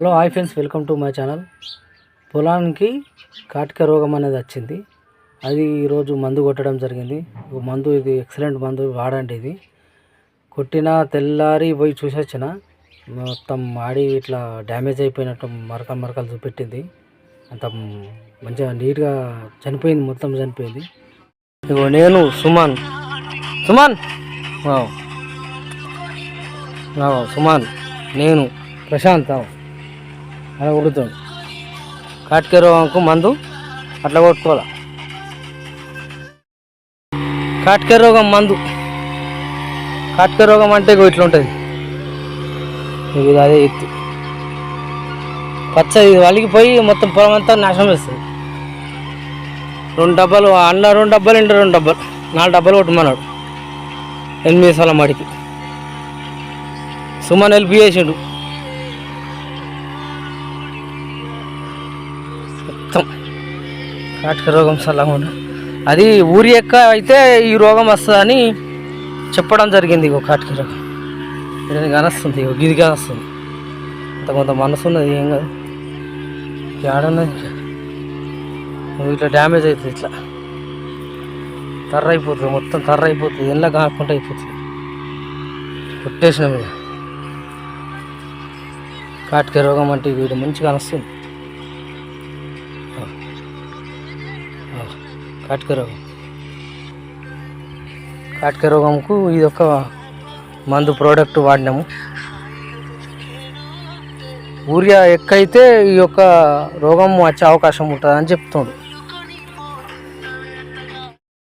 Hello hi friends welcome to my channel. పొలానికి కాటిక రోగం అనేది వచ్చింది. అది ఈరోజు మందు కొట్టడం జరిగింది. మందు ఇది ఎక్సలెంట్ మందు వాడండి ఇది. కొట్టిన తెల్లారి పోయి చూసొచ్చిన. మొత్తం ఆడి ఇట్లా డ్యామేజ్ అయిపోయినట్టు మరకలు మరకలు చూపెట్టింది. అంత మంచిగా నీట్గా చనిపోయింది మొత్తం చనిపోయింది. ఇగో నేను సుమన్. సుమన్! సుమాన్ సుమన్. నేను ప్రశాంత్. అని అలా కొడుతాడు కాటిక రోగంకు మందు అట్లా కొట్టుకోవాలి? కాటిక రోగం మందు. కాటిక రోగం అంటే ఇట్లా ఉంటుంది ఇది అదే ఎత్తు. పచ్చ ఇది వలిగిపోయి మొత్తం పొలం అంతా నాశనం వేస్తుంది రెండు డబ్బాలు అన్న రెండు డబ్బాలు ఇంట రెండు డబ్బాలు నాలుగు డబ్బాలు కొట్టుమన్నాడు. ఎనిమిది సార్ల మడికి సుమన్ హెల్ప్ చేసిండు. మొత్తం. కాటిక రోగం సల్లగా అది ఊరి ఎక్క అయితే ఈ రోగం వస్తుందని చెప్పడం జరిగింది ఇగో కాటిక రోగం. ఇది కానొస్తుంది ఇగో గిది కానొస్తుంది. అంత కొంత మనసు ఉన్నది ఏం కాదు. ఏడన్నది ఇట్లా డ్యామేజ్ అవుతుంది ఇట్లా. తర్ర అయిపోతుంది మొత్తం తర్ర అయిపోతుంది ఎండ కాకుండా అయిపోతుంది. కొట్టేసిన మీద కాటిక రోగం అంటే వీడు మంచిగా వస్తుంది కాటిక రోగం కాటిక రోగంకు ఇది ఒక మందు ప్రోడక్ట్ వాడినాము. ఊరియా ఎక్కైతే ఈ యొక్క రోగం వచ్చే అవకాశం ఉంటుంది అని చెప్తుండు.